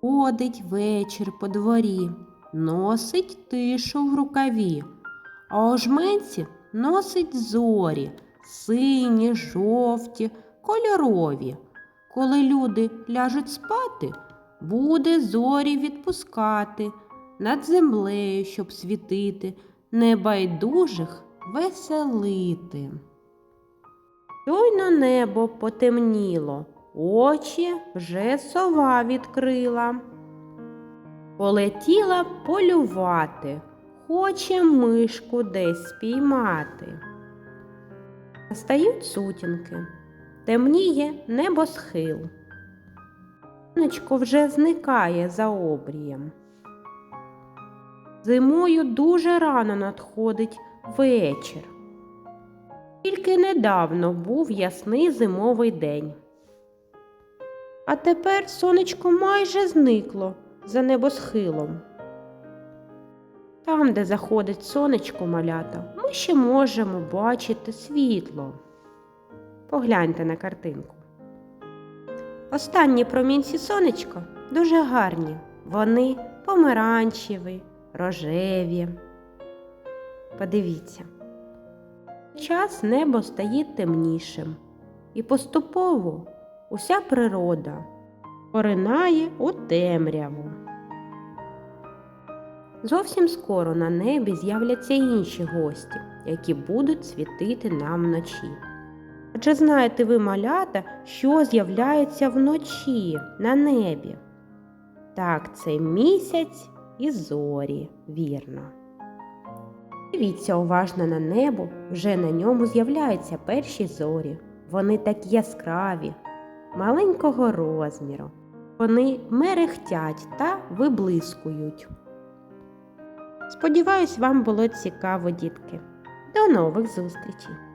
Ходить вечір по дворі, носить тишу в рукаві, а у жменці носить зорі, сині, жовті, кольорові. Коли люди ляжуть спати, буде зорі відпускати над землею, щоб світити, небайдужих веселити. Щойно небо потемніло, очі вже сова відкрила. Полетіла полювати, хоче мишку десь спіймати. Настають сутінки, темніє небосхил. Сонечко вже зникає за обрієм. Зимою дуже рано надходить вечір. Тільки недавно був ясний зимовий день. А тепер сонечко майже зникло за небосхилом. Там, де заходить сонечко малята, ми ще можемо бачити світло. Погляньте на картинку. Останні промінці сонечка дуже гарні. Вони помаранчеві, рожеві. Подивіться. Час небо стає темнішим, і поступово уся природа поринає у темряву. Зовсім скоро на небі з'являться інші гості, які будуть світити нам вночі. Адже знаєте ви, малята, що з'являється вночі на небі? Так, це місяць і зорі, вірно. Дивіться уважно на небо, вже на ньому з'являються перші зорі. Вони такі яскраві, маленького розміру. Вони мерехтять та виблискують. Сподіваюсь, вам було цікаво, дітки. До нових зустрічей!